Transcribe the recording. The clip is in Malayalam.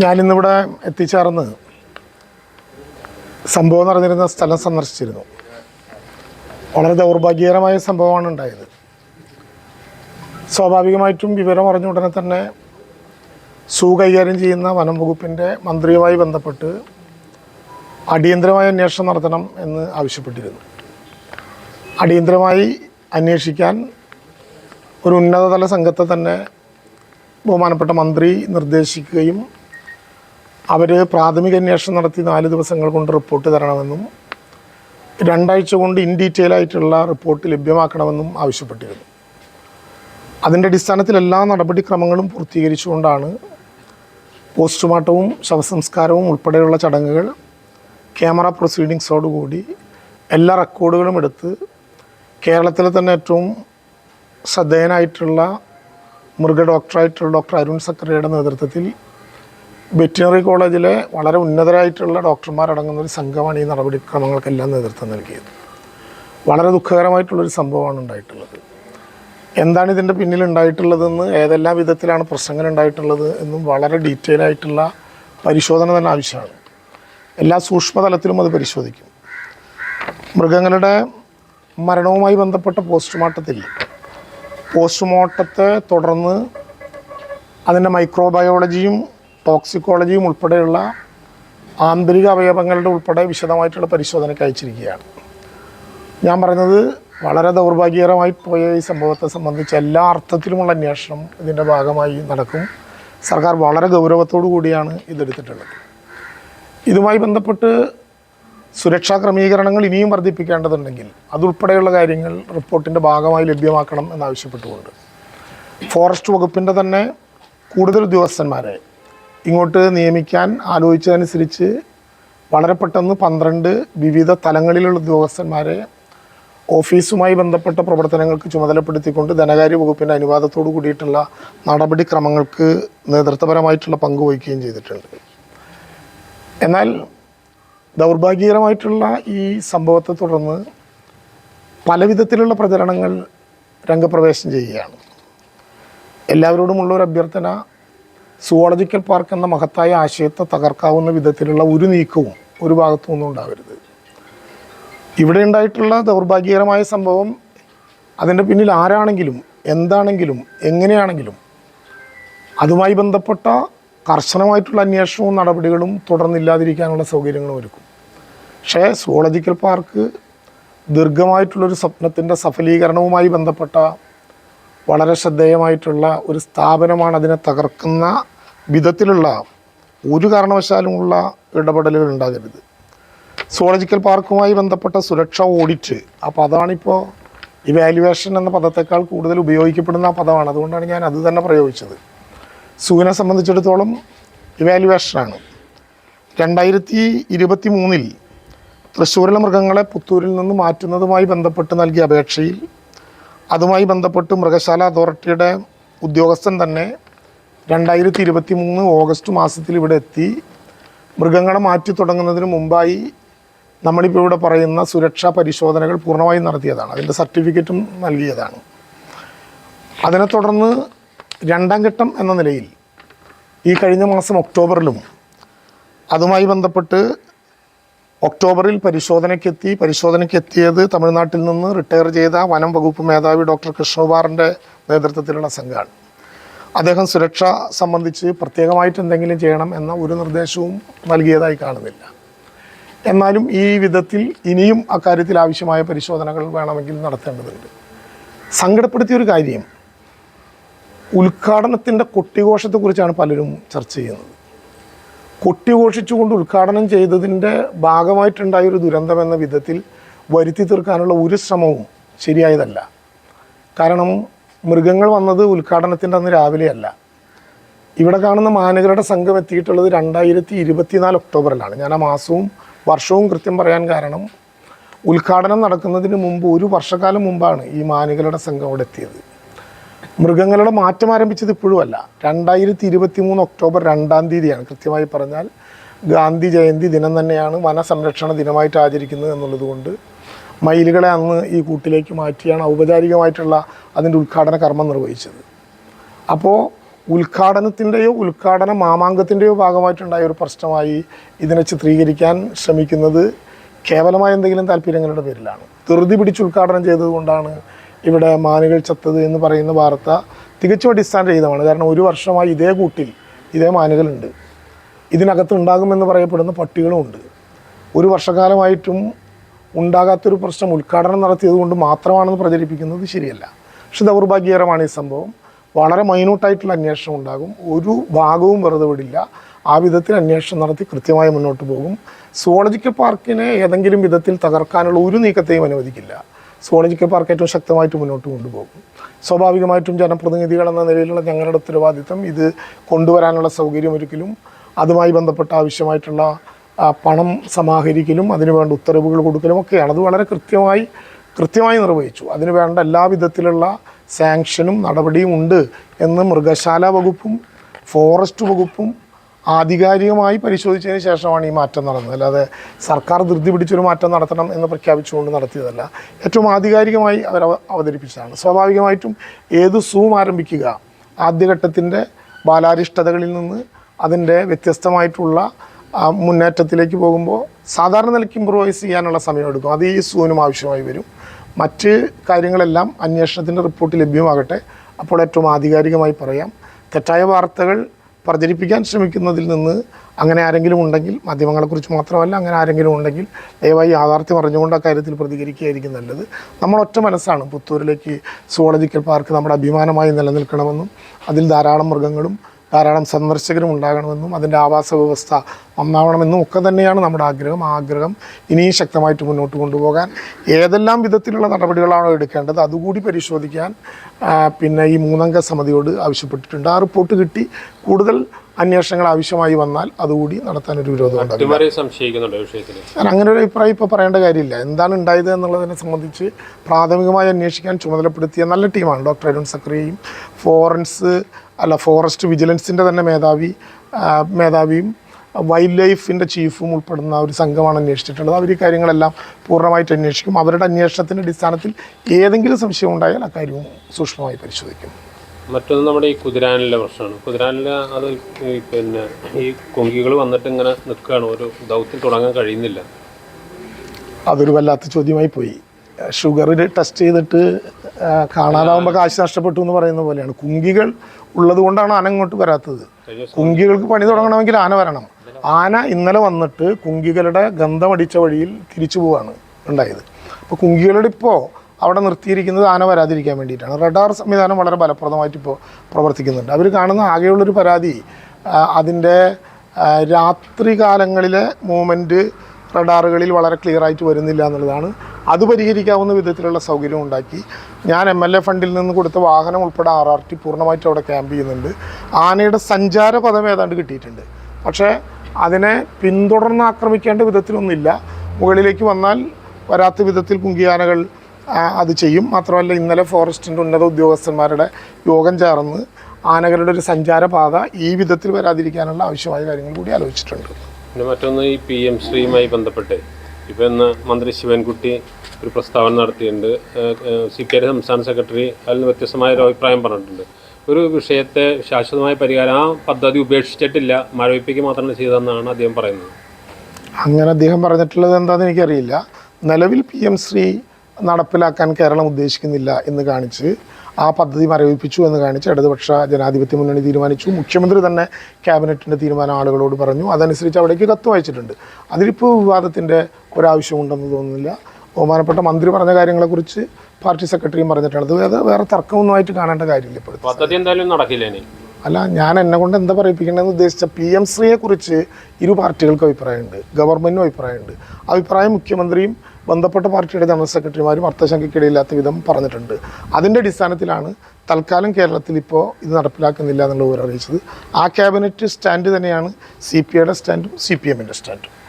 ഞാനിന്നിവിടെ എത്തിച്ചേർന്ന് സംഭവം നടന്നിരുന്ന സ്ഥലം സന്ദർശിച്ചിരുന്നു. വളരെ ദൗർഭാഗ്യകരമായ സംഭവമാണ് ഉണ്ടായത്. സ്വാഭാവികമായിട്ടും വിവരം അറിഞ്ഞ ഉടനെ തന്നെ സൂ കൈകാര്യം ചെയ്യുന്ന വനം വകുപ്പിന്റെ മന്ത്രിയുമായി ബന്ധപ്പെട്ട് അടിയന്തരമായ അന്വേഷണം നടത്തണം എന്ന് ആവശ്യപ്പെട്ടിരുന്നു. അടിയന്തരമായി അന്വേഷിക്കാൻ ഒരു ഉന്നതതല സംഘത്തെ തന്നെ ബഹുമാനപ്പെട്ട മന്ത്രി നിർദ്ദേശിക്കുകയും അവർ പ്രാഥമിക അന്വേഷണം നടത്തി നാല് ദിവസങ്ങൾ കൊണ്ട് റിപ്പോർട്ട് തരണമെന്നും രണ്ടാഴ്ച കൊണ്ട് ഇൻ ഡീറ്റെയിൽ ആയിട്ടുള്ള റിപ്പോർട്ട് ലഭ്യമാക്കണമെന്നും ആവശ്യപ്പെട്ടിരുന്നു. അതിന്റെ അടിസ്ഥാനത്തിൽ എല്ലാ നടപടിക്രമങ്ങളും പൂർത്തീകരിച്ചുകൊണ്ടാണ് പോസ്റ്റ്മോർട്ടവും ശവസംസ്കാരവും ഉൾപ്പെടെയുള്ള ചടങ്ങുകൾ ക്യാമറ പ്രൊസീഡിങ്സോടുകൂടി എല്ലാ റെക്കോർഡുകളും എടുത്ത് കേരളത്തിലെ തന്നെ ഏറ്റവും ശ്രദ്ധേയനായിട്ടുള്ള മൃഗ ഡോക്ടറായിട്ടുള്ള ഡോക്ടർ അരുൺ സക്രയുടെ നേതൃത്വത്തിൽ വെറ്റിനറി കോളേജിലെ വളരെ ഉന്നതരായിട്ടുള്ള ഡോക്ടർമാരടങ്ങുന്ന ഒരു സംഘമാണ് ഈ നടപടിക്രമങ്ങൾക്കെല്ലാം നേതൃത്വം നൽകിയത്. വളരെ ദുഃഖകരമായിട്ടുള്ളൊരു സംഭവമാണ് ഉണ്ടായിട്ടുള്ളത്. എന്താണ് ഇതിന്റെ പിന്നിൽ ഉണ്ടായിട്ടുള്ളതെന്ന് ഏതെല്ലാം വിധത്തിലാണ് പ്രശ്നങ്ങൾ ഉണ്ടായിട്ടുള്ളത് എന്നും വളരെ ഡീറ്റെയിൽ ആയിട്ടുള്ള പരിശോധന തന്നെ ആവശ്യമാണ്. എല്ലാ സൂക്ഷ്മതലത്തിലും അത് പരിശോധിക്കും. മൃഗങ്ങളുടെ മരണവുമായി ബന്ധപ്പെട്ട പോസ്റ്റ്മോർട്ടത്തിൽ പോസ്റ്റ്മോർട്ടത്തെ തുടർന്ന് അതിന്റെ മൈക്രോബയോളജിയും ടോക്സിക്കോളജിയും ഉൾപ്പെടെയുള്ള ആന്തരിക അവയവങ്ങളുടെ ഉൾപ്പെടെ വിശദമായിട്ടുള്ള പരിശോധനയ്ക്ക് അയച്ചിരിക്കുകയാണ്. ഞാൻ പറഞ്ഞത് വളരെ ദൗർഭാഗ്യകരമായി പോയ ഈ സംഭവത്തെ സംബന്ധിച്ച് എല്ലാ അർത്ഥത്തിലുമുള്ള അന്വേഷണം ഇതിന്റെ ഭാഗമായി നടക്കും. സർക്കാർ വളരെ ഗൗരവത്തോടു കൂടിയാണ് ഇതെടുത്തിട്ടുള്ളത്. ഇതുമായി ബന്ധപ്പെട്ട് സുരക്ഷാ ക്രമീകരണങ്ങൾ ഇനിയും വർദ്ധിപ്പിക്കേണ്ടതുണ്ടെങ്കിൽ അതുൾപ്പെടെയുള്ള കാര്യങ്ങൾ റിപ്പോർട്ടിന്റെ ഭാഗമായി ലഭ്യമാക്കണം എന്നാവശ്യപ്പെട്ടുകൊണ്ട്. ഫോറസ്റ്റ് വകുപ്പിന്റെ തന്നെ കൂടുതൽ ഉദ്യോഗസ്ഥന്മാരെ ഇങ്ങോട്ട് നിയമിക്കാൻ ആലോചിച്ചതനുസരിച്ച് വളരെ പെട്ടെന്ന് പന്ത്രണ്ട് വിവിധ തലങ്ങളിലുള്ള ഉദ്യോഗസ്ഥന്മാരെ ഓഫീസുമായി ബന്ധപ്പെട്ട പ്രവർത്തനങ്ങൾക്ക് ചുമതലപ്പെടുത്തിക്കൊണ്ട് ധനകാര്യ വകുപ്പിന്റെ അനുവാദത്തോടു കൂടിയിട്ടുള്ള നടപടിക്രമങ്ങൾക്ക് നേതൃത്വപരമായിട്ടുള്ള പങ്ക് വഹിക്കുകയും ചെയ്തിട്ടുണ്ട്. എന്നാൽ ദൗർഭാഗ്യകരമായിട്ടുള്ള ഈ സംഭവത്തെ തുടർന്ന് പലവിധത്തിലുള്ള പ്രചരണങ്ങൾ രംഗപ്രവേശം ചെയ്യുകയാണ്. എല്ലാവരോടുമുള്ള ഒരു അഭ്യർത്ഥന സുവോളജിക്കൽ പാർക്ക് എന്ന മഹത്തായ ആശയത്തെ തകർക്കാവുന്ന വിധത്തിലുള്ള ഒരു നീക്കവും ഒരു ഭാഗത്തു നിന്നും ഉണ്ടാവരുത്. ഇവിടെ ഉണ്ടായിട്ടുള്ള ദൗർഭാഗ്യകരമായ സംഭവം അതിന്റെ പിന്നിൽ ആരാണെങ്കിലും എന്താണെങ്കിലും എങ്ങനെയാണെങ്കിലും അതുമായി ബന്ധപ്പെട്ട കർശനമായിട്ടുള്ള അന്വേഷണവും നടപടികളും തുടർന്നില്ലാതിരിക്കാനുള്ള സൗകര്യങ്ങളും ഒരുക്കും. പക്ഷേ സുവോളജിക്കൽ പാർക്ക് ദീർഘമായിട്ടുള്ളൊരു സ്വപ്നത്തിന്റെ സഫലീകരണവുമായി ബന്ധപ്പെട്ട വളരെ ശ്രദ്ധേയമായിട്ടുള്ള ഒരു സ്ഥാപനമാണ് അതിനെ തകർക്കുന്ന വിധത്തിലുള്ള ഒരു കാരണവശാലുമുള്ള ഇടപെടലുകൾ ഉണ്ടാകരുത്. സുവോളജിക്കൽ പാർക്കുമായി ബന്ധപ്പെട്ട സുരക്ഷ ഓഡിറ്റ്. ആ പദമാണിപ്പോൾ ഇവാലുവേഷൻ എന്ന പദത്തേക്കാൾ കൂടുതൽ ഉപയോഗിക്കപ്പെടുന്ന ആ പദമാണ്. അതുകൊണ്ടാണ് ഞാൻ അത് തന്നെ പ്രയോഗിച്ചത്. സൂവിനെ സംബന്ധിച്ചിടത്തോളം ഇവാലുവേഷനാണ് രണ്ടായിരത്തി ഇരുപത്തി മൂന്നിൽ തൃശ്ശൂരിലെ മൃഗങ്ങളെ പുത്തൂരിൽ നിന്ന് മാറ്റുന്നതുമായി ബന്ധപ്പെട്ട് നൽകിയ അപേക്ഷയിൽ അതുമായി ബന്ധപ്പെട്ട് മൃഗശാല അതോറിറ്റിയുടെ ഉദ്യോഗസ്ഥൻ തന്നെ രണ്ടായിരത്തി ഇരുപത്തി മൂന്ന് ഓഗസ്റ്റ് മാസത്തിൽ ഇവിടെ എത്തി. മൃഗങ്ങളെ മാറ്റി തുടങ്ങുന്നതിന് മുമ്പായി നമ്മളിപ്പോൾ ഇവിടെ പറയുന്ന സുരക്ഷാ പരിശോധനകൾ പൂർണമായും നടത്തിയതാണ്. അതിന്റെ സർട്ടിഫിക്കറ്റും നൽകിയതാണ്. അതിനെ തുടർന്ന് രണ്ടാം ഘട്ടം എന്ന നിലയിൽ ഈ കഴിഞ്ഞ മാസം ഒക്ടോബറിലും അതുമായി ബന്ധപ്പെട്ട് ഒക്ടോബറിൽ പരിശോധനയ്ക്കെത്തി. പരിശോധനയ്ക്കെത്തിയത് തമിഴ്നാട്ടിൽ നിന്ന് റിട്ടയർ ചെയ്ത വനം വകുപ്പ് മേധാവി ഡോക്ടർ കൃഷ്ണകുമാറിന്റെ നേതൃത്വത്തിലുള്ള സംഘമാണ് അദ്ദേഹം സുരക്ഷ സംബന്ധിച്ച് പ്രത്യേകമായിട്ട് എന്തെങ്കിലും ചെയ്യണം എന്ന ഒരു നിർദ്ദേശവും നൽകിയതായി കാണുന്നില്ല. എന്നാലും ഈ വിധത്തിൽ ഇനിയും അക്കാര്യത്തിൽ ആവശ്യമായ പരിശോധനകൾ വേണമെങ്കിൽ നടത്തേണ്ടതുണ്ട്. സങ്കടപ്പെടുത്തിയ ഒരു കാര്യം ഉദ്ഘാടനത്തിന്റെ കൊട്ടിഘോഷത്തെക്കുറിച്ചാണ് പലരും ചർച്ച ചെയ്യുന്നത്. കൊട്ടിഘോഷിച്ചുകൊണ്ട് ഉദ്ഘാടനം ചെയ്തതിന്റെ ഭാഗമായിട്ടുണ്ടായ ഒരു ദുരന്തം എന്ന വിധത്തിൽ വരുത്തി തീർക്കാനുള്ള ഒരു ശ്രമവും ശരിയായതല്ല. കാരണം മൃഗങ്ങൾ വന്നത് ഉദ്ഘാടനത്തിന്റെ അന്ന് രാവിലെയല്ല. ഇവിടെ കാണുന്ന മാനകരുടെ സംഘം എത്തിയിട്ടുള്ളത് രണ്ടായിരത്തി ഇരുപത്തിനാല് ഒക്ടോബറിലാണ്. ഞാൻ ആ മാസവും വർഷവും കൃത്യം പറയാൻ കാരണം ഉദ്ഘാടനം നടക്കുന്നതിന് മുമ്പ് ഒരു വർഷക്കാലം മുമ്പാണ് ഈ മാനുകളുടെ സംഘം അവിടെ എത്തിയത്. മൃഗങ്ങളുടെ മാറ്റം ആരംഭിച്ചത് ഇപ്പോഴുമല്ല രണ്ടായിരത്തി ഇരുപത്തി മൂന്ന് ഒക്ടോബർ രണ്ടാം തീയതിയാണ്. കൃത്യമായി പറഞ്ഞാൽ ഗാന്ധി ജയന്തി ദിനം തന്നെയാണ് വനസംരക്ഷണ ദിനമായിട്ട് ആചരിക്കുന്നത് എന്നുള്ളത് കൊണ്ട് മയിലുകളെ അന്ന് ഈ കൂട്ടിലേക്ക് മാറ്റിയാണ് ഔപചാരികമായിട്ടുള്ള അതിന്റെ ഉദ്ഘാടന കർമ്മം നിർവഹിച്ചത്. അപ്പോൾ ഉദ്ഘാടനത്തിന്റെയോ ഉദ്ഘാടന മാമാങ്കത്തിന്റെയോ ഭാഗമായിട്ടുണ്ടായ ഒരു പ്രശ്നമായി ഇതിനെ ചിത്രീകരിക്കാൻ ശ്രമിക്കുന്നത് കേവലമായ എന്തെങ്കിലും താല്പര്യങ്ങളുടെ പേരിലാണ്. ധൃതി പിടിച്ച് ഉദ്ഘാടനം ചെയ്തതുകൊണ്ടാണ് ഇവിടെ മാനുകൾ ചത്തത് എന്ന് പറയുന്ന വാർത്ത തികച്ചും അടിസ്ഥാന രഹിതമാണ് കാരണം ഒരു വർഷമായി ഇതേ കൂട്ടിൽ ഇതേ മാനുകളുണ്ട്. ഇതിനകത്ത് ഉണ്ടാകുമെന്ന് പറയപ്പെടുന്ന പട്ടികളുമുണ്ട് ഒരു വർഷക്കാലമായിട്ടും ഉണ്ടാകാത്തൊരു പ്രശ്നം ഉദ്ഘാടനം നടത്തിയത് കൊണ്ട് മാത്രമാണെന്ന് പ്രചരിപ്പിക്കുന്നത് ശരിയല്ല. പക്ഷെ ദൗർഭാഗ്യകരമാണ് ഈ സംഭവം. വളരെ മൈന്യൂട്ടായിട്ടുള്ള അന്വേഷണം ഉണ്ടാകും. ഒരു ഭാഗവും വെറുതെ വിടില്ല. ആ വിധത്തിൽ അന്വേഷണം നടത്തി കൃത്യമായി മുന്നോട്ട് പോകും. സുവോളജിക്കൽ പാർക്കിനെ ഏതെങ്കിലും വിധത്തിൽ തകർക്കാനുള്ള ഒരു നീക്കത്തെയും അനുവദിക്കില്ല. സുവോളജിക്കൽ പാർക്ക് ഏറ്റവും ശക്തമായിട്ട് മുന്നോട്ട് കൊണ്ടുപോകും. സ്വാഭാവികമായിട്ടും ജനപ്രതിനിധികൾ എന്ന നിലയിലുള്ള ഞങ്ങളുടെ ഉത്തരവാദിത്തം ഇത് കൊണ്ടുവരാനുള്ള സൗകര്യം ഒരിക്കലും അതുമായി ബന്ധപ്പെട്ട ആവശ്യമായിട്ടുള്ള പണം സമാഹരിക്കലും അതിനുവേണ്ട ഉത്തരവുകൾ കൊടുക്കലും ഒക്കെയാണ്. അത് വളരെ കൃത്യമായി കൃത്യമായി നിർവഹിച്ചു. അതിന് വേണ്ട എല്ലാവിധത്തിലുള്ള സാങ്ഷനും നടപടിയും ഉണ്ട് എന്ന് മൃഗശാല വകുപ്പും ഫോറസ്റ്റ് വകുപ്പും ആധികാരികമായി പരിശോധിച്ചതിന് ശേഷമാണ് ഈ മാറ്റം നടന്നത്. അല്ലാതെ സർക്കാർ ധൃതി പിടിച്ചൊരു മാറ്റം നടത്തണം എന്ന് പ്രഖ്യാപിച്ചുകൊണ്ട് നടത്തിയതല്ല. ഏറ്റവും ആധികാരികമായി അവർ അവ- അവതരിപ്പിച്ചതാണ്. സ്വാഭാവികമായിട്ടും ഏത് സൂം ആരംഭിക്കുക ആദ്യഘട്ടത്തിന്റെ ബാലാരിഷ്ടതകളിൽ നിന്ന് അതിന്റെ വ്യത്യസ്തമായിട്ടുള്ള ആ, മുന്നേറ്റത്തിലേക്ക് പോകുമ്പോൾ സാധാരണ നിലയ്ക്ക് ഇമ്പ്രൂവൈസ് ചെയ്യാനുള്ള സമയം എടുക്കും. അത് ഈ സൂനും ആവശ്യമായി വരും. മറ്റ് കാര്യങ്ങളെല്ലാം അന്വേഷണത്തിന്റെ റിപ്പോർട്ട് ലഭ്യമാകട്ടെ. അപ്പോൾ ഏറ്റവും ആധികാരികമായി പറയാം. തെറ്റായ വാർത്തകൾ പ്രചരിപ്പിക്കാൻ ശ്രമിക്കുന്നതിൽ നിന്ന് അങ്ങനെ ആരെങ്കിലും ഉണ്ടെങ്കിൽ മാധ്യമങ്ങളെക്കുറിച്ച് മാത്രമല്ല അങ്ങനെ ആരെങ്കിലും ഉണ്ടെങ്കിൽ ദയവായി യാഥാർത്ഥ്യം അറിഞ്ഞുകൊണ്ട് ആ കാര്യത്തിൽ പ്രതികരിക്കുകയായിരിക്കും നല്ലത്. നമ്മൾ ഒറ്റ മനസ്സാണ്. പുത്തൂരിലേക്ക് സുവോളജിക്കൽ പാർക്ക് നമ്മുടെ അഭിമാനമായി നിലനിൽക്കണമെന്നും അതിൽ ധാരാളം മൃഗങ്ങളും ധാരാളം സന്ദർശകരും ഉണ്ടാകണമെന്നും അതിന്റെ ആവാസ വ്യവസ്ഥ നന്നാവണമെന്നും ഒക്കെ തന്നെയാണ് നമ്മുടെ ആഗ്രഹം. ആഗ്രഹം ഇനിയും ശക്തമായിട്ട് മുന്നോട്ട് കൊണ്ടുപോകാൻ ഏതെല്ലാം വിധത്തിലുള്ള നടപടികളാണോ എടുക്കേണ്ടത് അതുകൂടി പരിശോധിക്കാൻ പിന്നെ ഈ മൂന്നംഗ സമിതിയോട് ആവശ്യപ്പെട്ടിട്ടുണ്ട്. ആ റിപ്പോർട്ട് കിട്ടി. കൂടുതൽ അന്വേഷണങ്ങൾ ആവശ്യമായി വന്നാൽ അതുകൂടി നടത്താൻ ഒരു വിരോധം ഞാൻ അങ്ങനെ ഒരു അഭിപ്രായം ഇപ്പോൾ പറയേണ്ട കാര്യമില്ല. എന്താണ് ഉണ്ടായത് എന്നുള്ളതിനെ സംബന്ധിച്ച് പ്രാഥമികമായി അന്വേഷിക്കാൻ ചുമതലപ്പെടുത്തിയ നല്ല ടീമാണ് ഡോക്ടർ അരുൺ സക്രിയയും ഫോറൻസ് അല്ല ഫോറസ്റ്റ് വിജിലൻസിന്റെ തന്നെ മേധാവി മേധാവിയും വൈൽഡ് ലൈഫിന്റെ ചീഫും ഉൾപ്പെടുന്ന ഒരു സംഘമാണ് അന്വേഷിച്ചിട്ടുള്ളത്. അവർ ഈ കാര്യങ്ങളെല്ലാം പൂർണമായിട്ട് അന്വേഷിക്കും. അവരുടെ അന്വേഷണത്തിന്റെ അടിസ്ഥാനത്തിൽ ഏതെങ്കിലും സംശയം ഉണ്ടായാൽ അക്കാര്യവും സൂക്ഷ്മമായി പരിശോധിക്കും. മറ്റൊന്ന് നമ്മുടെ ഈ കുതിരാനിലെ പ്രശ്നമാണ്. കുതിരാനിലെ അത് ഈ പിന്നെ ഈ കൊങ്കികൾ വന്നിട്ട് ഇങ്ങനെ നിൽക്കുകയാണ്. ഒരു ദൗത്യം തുടങ്ങാൻ കഴിയുന്നില്ല. അതൊരു വല്ലാത്ത ചോദ്യമായി പോയി. ഷുഗറിൽ ടെസ്റ്റ് ചെയ്തിട്ട് കാണാതാവുമ്പോൾ കാശ് നഷ്ടപ്പെട്ടു എന്ന് പറയുന്ന പോലെയാണ്. കുങ്കികൾ ഉള്ളത് കൊണ്ടാണ് ആന ഇങ്ങോട്ട് വരാത്തത്. കുങ്കികൾക്ക് പണി തുടങ്ങണമെങ്കിൽ ആന വരണം. ആന ഇന്നലെ വന്നിട്ട് കുങ്കികളുടെ ഗന്ധമടിച്ച വഴിയിൽ തിരിച്ചു പോവാണ് ഉണ്ടായത്. അപ്പോൾ കുങ്കികളുടെ ഇപ്പോൾ അവിടെ നിർത്തിയിരിക്കുന്നത് ആന വരാതിരിക്കാൻ വേണ്ടിയിട്ടാണ്. റഡാർ സംവിധാനം വളരെ ഫലപ്രദമായിട്ട് ഇപ്പോൾ പ്രവർത്തിക്കുന്നുണ്ട്. അവർ കാണുന്ന ആകെയുള്ളൊരു പരാതി അതിന്റെ രാത്രി കാലങ്ങളിലെ മൂവ്മെന്റ് റഡാറുകളിൽ വളരെ ക്ലിയർ ആയിട്ട് വരുന്നില്ല എന്നുള്ളതാണ്. അത് പരിഹരിക്കാവുന്ന വിധത്തിലുള്ള സൗകര്യം ഉണ്ടാക്കി. ഞാൻ എം എൽ എ ഫണ്ടിൽ നിന്ന് കൊടുത്ത വാഹനം ഉൾപ്പെടെ ആർ ആർ ടി പൂർണമായിട്ട് അവിടെ ക്യാമ്പ് ചെയ്യുന്നുണ്ട്. ആനയുടെ സഞ്ചാര പദം ഏതാണ്ട് കിട്ടിയിട്ടുണ്ട്. പക്ഷേ അതിനെ പിന്തുടർന്ന് ആക്രമിക്കേണ്ട വിധത്തിലൊന്നുമില്ല. മുകളിലേക്ക് വന്നാൽ വരാത്ത വിധത്തിൽ കുങ്കിയാനകൾ അത് ചെയ്യും. മാത്രമല്ല ഇന്നലെ ഫോറസ്റ്റിന്റെ ഉന്നത ഉദ്യോഗസ്ഥന്മാരുടെ യോഗം ചേർന്ന് ആനകളുടെ ഒരു സഞ്ചാരപാത ഈ വിധത്തിൽ വരാതിരിക്കാനുള്ള ആവശ്യമായ കാര്യങ്ങൾ കൂടി ആലോചിച്ചിട്ടുണ്ട്. പിന്നെ മറ്റൊന്ന് ഈ പി എം ശ്രീയുമായി ബന്ധപ്പെട്ട് ഇപ്പം ഇന്ന് മന്ത്രി ശിവൻകുട്ടി ഒരു പ്രസ്താവന നടത്തിയിട്ടുണ്ട്. സി പി ഐ സംസ്ഥാന സെക്രട്ടറി അതിൽ നിന്ന് വ്യത്യസ്തമായ ഒരു അഭിപ്രായം പറഞ്ഞിട്ടുണ്ട്. ഒരു വിഷയത്തെ ശാശ്വതമായ പരിഹാരം ആ പദ്ധതി ഉപേക്ഷിച്ചിട്ടില്ല. മരവിപ്പിക്ക് മാത്രമേ ചെയ്തതെന്നാണ് അദ്ദേഹം പറയുന്നത്. അങ്ങനെ അദ്ദേഹം പറഞ്ഞിട്ടുള്ളത് എന്താണെന്ന് എനിക്കറിയില്ല. നിലവിൽ പി എം ശ്രീ നടപ്പിലാക്കാൻ കേരളം ഉദ്ദേശിക്കുന്നില്ല എന്ന് കാണിച്ച് ആ പദ്ധതി മരവിപ്പിച്ചു എന്ന് കാണിച്ച് ഇടതുപക്ഷ ജനാധിപത്യ മുന്നണി തീരുമാനിച്ചു. മുഖ്യമന്ത്രി തന്നെ ക്യാബിനറ്റിന്റെ തീരുമാനം ആളുകളോട് പറഞ്ഞു. അതനുസരിച്ച് അവിടേക്ക് കത്ത് വായിച്ചിട്ടുണ്ട്. അതിലിപ്പോൾ വിവാദത്തിന്റെ ഒരാവശ്യമുണ്ടെന്ന് തോന്നുന്നില്ല. ബഹുമാനപ്പെട്ട മന്ത്രി പറഞ്ഞ കാര്യങ്ങളെക്കുറിച്ച് പാർട്ടി സെക്രട്ടറിയും പറഞ്ഞിട്ടുണ്ട്. അത് വേറെ വേറെ തർക്കമൊന്നുമായിട്ട് കാണേണ്ട കാര്യമില്ല ഇപ്പോഴത്തെ പദ്ധതി എന്തായാലും നടക്കില്ല അല്ല ഞാൻ എന്നെ കൊണ്ട് എന്താ പറയിപ്പിക്കേണ്ടതെന്ന് ഉദ്ദേശിച്ച പി എം ശ്രീയെ കുറിച്ച് ഇരു പാർട്ടികൾക്കും അഭിപ്രായമുണ്ട്. ഗവൺമെന്റിനും അഭിപ്രായമുണ്ട്. അഭിപ്രായം മുഖ്യമന്ത്രിയും ബന്ധപ്പെട്ട പാർട്ടിയുടെ ജനറൽ സെക്രട്ടറിമാരും അർത്ഥശങ്കയ്ക്കിടയില്ലാത്ത വിധം പറഞ്ഞിട്ടുണ്ട്. അതിന്റെ അടിസ്ഥാനത്തിലാണ് തൽക്കാലം കേരളത്തിൽ ഇപ്പോൾ ഇത് നടപ്പിലാക്കുന്നില്ല എന്നുള്ള വിവരം അറിയിച്ചത്. ആ ക്യാബിനറ്റ് സ്റ്റാൻഡ് തന്നെയാണ് സി പി ഐയുടെ സ്റ്റാൻഡും സി പി എമ്മിന്റെ സ്റ്റാൻഡും.